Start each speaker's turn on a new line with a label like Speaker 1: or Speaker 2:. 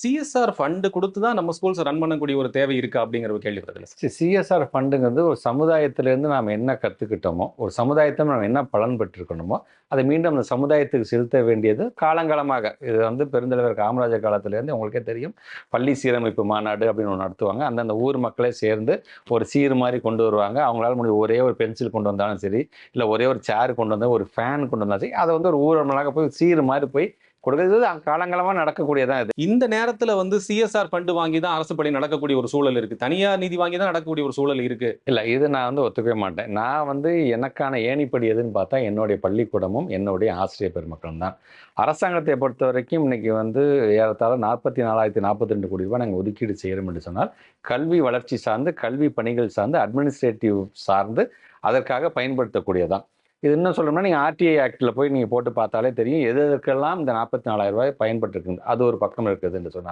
Speaker 1: CSR fund கொடுத்து தான் நம்ம ஸ்கூல்ஸ் ரன் பண்ணக்கூடிய ஒரு தேவை இருக்குது அப்படிங்கிற ஒரு கேள்வி வருதுல்ல
Speaker 2: சிஎஸ்ஆர் ஃபண்டுங்கிறது ஒரு சமுதாயத்திலேருந்து நாம் என்ன கற்றுக்கிட்டோமோ ஒரு சமுதாயத்தை நம்ம என்ன பலன் பெற்றிருக்கணுமோ அதை மீண்டும் அந்த சமுதாயத்துக்கு செலுத்த வேண்டியது காலங்காலமாக. இது வந்து பெருந்தலைவர் காமராஜர் காலத்திலேருந்து உங்களுக்கே தெரியும். பள்ளி சீரமைப்பு மாநாடு அப்படின்னு ஒன்று நடத்துவாங்க. அந்தந்த ஊர் மக்களே சேர்ந்து ஒரு சீர் மாதிரி கொண்டு வருவாங்க. அவங்களால முடியும் ஒரே ஒரு பென்சில் கொண்டு வந்தாலும் சரி இல்லை ஒரே ஒரு சேர் கொண்டு வந்தால் ஒரு ஃபேன் கொண்டு வந்தாலும் சரி அதை வந்து ஒரு ஊர்வலமாக போய் சீர் மாதிரி போய் கொடுக்குறது காலங்காலமாக நடக்கக்கூடியதான் இது.
Speaker 1: இந்த நேரத்துல வந்து சிஎஸ்ஆர் ஃபண்டு வாங்கி தான் அரசு பள்ளி நடக்கக்கூடிய ஒரு சூழல் இருக்கு. தனியார் நிதி வாங்கி தான் நடக்கக்கூடிய ஒரு சூழல் இருக்கு.
Speaker 2: இல்லை இது நான் வந்து ஒத்துக்கவே மாட்டேன். நான் வந்து எனக்கான ஏணிப்படி எதுன்னு பார்த்தா என்னுடைய பள்ளிக்கூடமும் என்னுடைய ஆசிரியர் பெருமக்களும் தான். அரசாங்கத்தை பொறுத்த வரைக்கும் இன்னைக்கு வந்து ஏறத்தாழ நாற்பத்தி நாலாயிரத்தி நாற்பத்தி ரெண்டு கோடி ரூபாய் நாங்கள் ஒதுக்கீடு செய்கிறோம் என்று சொன்னால் கல்வி வளர்ச்சி சார்ந்து கல்வி பணிகள் சார்ந்து அட்மினிஸ்ட்ரேட்டிவ் சார்ந்து அதற்காக பயன்படுத்தக்கூடியதான் இது இன்னும் சொல்லணும்னா நீங்கள் ஆர்டிஐ ஆக்டில் போய் நீங்கள் போட்டு பார்த்தாலே தெரியும் எது எதுக்கெல்லாம் இந்த நாற்பத்தி நாலாயிரம் ரூபாய் பயன்பட்டுருக்குது அது ஒரு பக்கம் இருக்குது என்று சொன்னால்